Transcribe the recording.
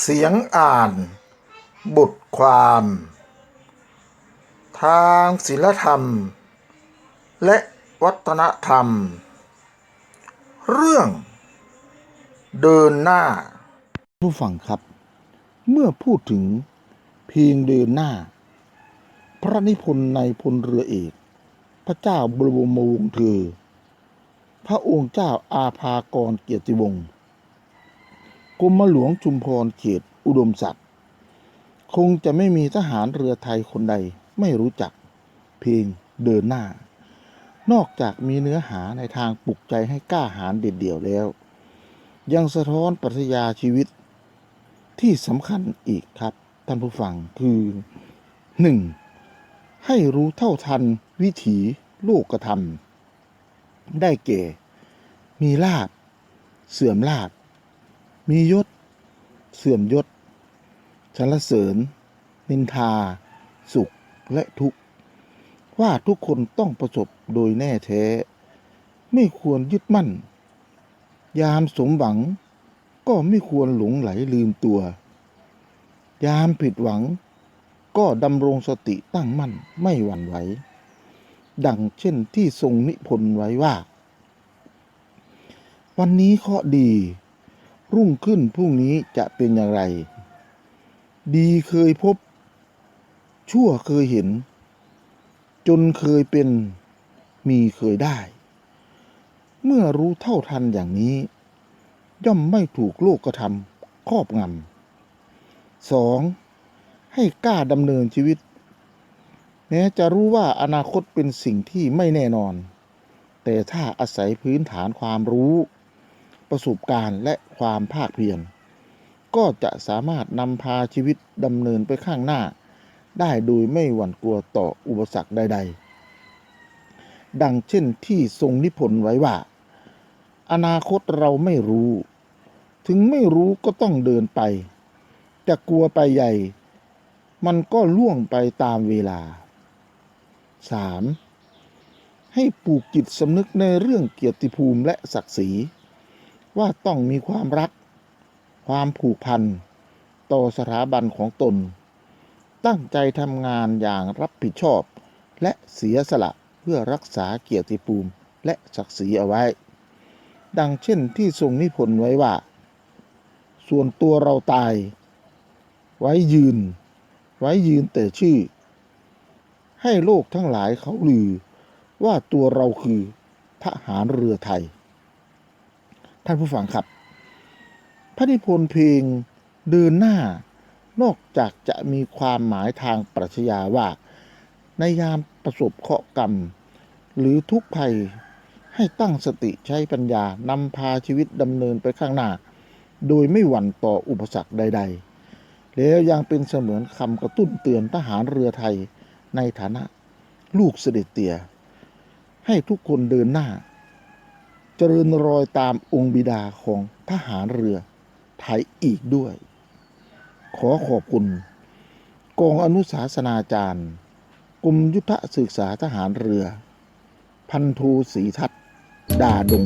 เสียงอ่าน บทความ ทางศิลธรรม และวัฒนธรรม เรื่องเดินหน้า ผู้ฟังครับ เมื่อพูดถึงเพียงเดินหน้า พระนิพนธ์ในพลเรือเอก พระเจ้าบรมวงศ์เธอ พระองค์เจ้าอาภากรเกียรติวงศ์ รมหลวงชุมพรเขตอุดมศักดิ์คงจะไม่มีทหารเรือไทยคนใดไม่รู้จักเพลงเดินหน้า นอกจากมีเนื้อหาในทางปลุกใจให้กล้าหาญเด็ดเดี่ยวแล้ว ยังสะท้อนปรัชญาชีวิตที่สำคัญอีกครับ ท่านผู้ฟังคือหนึ่งให้รู้เท่าทันวิถีโลกธรรม ได้แก่ มีลาบ เสื่อมลาบ มียศ เสื่อมยศสรรเสริญ นินทา สุขและทุกข์ ว่าทุกคนต้องประสบโดยแน่แท้ ไม่ควรยึดมั่น ยามสมหวังก็ไม่ควรหลงไหลลืมตัว ยามผิดหวังก็ดำรงสติตั้งมั่นไม่หวั่นไหว ดังเช่นที่ทรงนิพนธ์ไว้ว่า วันนี้เคราะดี รุ่งขึ้นพรุ่งนี้จะเป็นอย่างไร ดีเคยพบ ชั่วเคยเห็น จนเคยเป็น มีเคยได้ เมื่อรู้เท่าทันอย่างนี้ ย่อมไม่ถูกโลกกระทำครอบงำสองให้กล้าดำเนินชีวิตแม้จะรู้ว่าอนาคตเป็นสิ่งที่ไม่แน่นอน แต่ถ้าอาศัยพื้นฐานความรู้ ประสบการณ์และความภาคเพียรก็จะสามารถนำพาชีวิตดำเนินไปข้างหน้า ได้โดยไม่หวั่นกลัวต่ออุปสรรคใด ๆ ดังเช่นที่ทรงนิพนธ์ไว้ว่า อนาคตเราไม่รู้ ถึงไม่รู้ก็ต้องเดินไป จะกลัวไปใหญ่ มันก็ล่วงไปตามเวลา 3. ให้ปลูกจิตสำนึกในเรื่องเกียรติภูมิและศักดิ์ศรี ว่าต้องมีความรัก ความผูกพันต่อสถาบันของตน ตั้งใจทำงานอย่างรับผิดชอบ และเสียสละเพื่อรักษาเกียรติภูมิและศักดิ์ศรีเอาไว้ ดังเช่นที่ทรงนิพนธ์ไว้ว่า ส่วนตัวเราตาย ไว้ยืน ไว้ยืนแต่ชื่อ ให้โลกทั้งหลายเขาลือว่าตัวเราคือทหารเรือไทย ท่านผู้ฟังครับ พระนิพนธ์เพลงเดินหน้านอกจากจะมีความหมายทางปรัชญาว่า ในยามประสบเคราะห์กรรม หรือทุกข์ภัยให้ตั้งสติใช้ปัญญานำพาชีวิตดำเนินไปข้างหน้า โดยไม่หวั่นต่ออุปสรรคใด ๆ แล้วยังเป็นเสมือนคำกระตุ้นเตือนทหารเรือไทยในฐานะลูกเสด็จเตี่ยให้ทุกคนเดินหน้า เจริญรอยตามองค์บิดาของทหารเรือไทยอีกด้วย ขอขอบคุณ กองอนุสาสนาจารย์กรมยุทธศึกษาทหารเรือ พันโทศรีทัตดาดง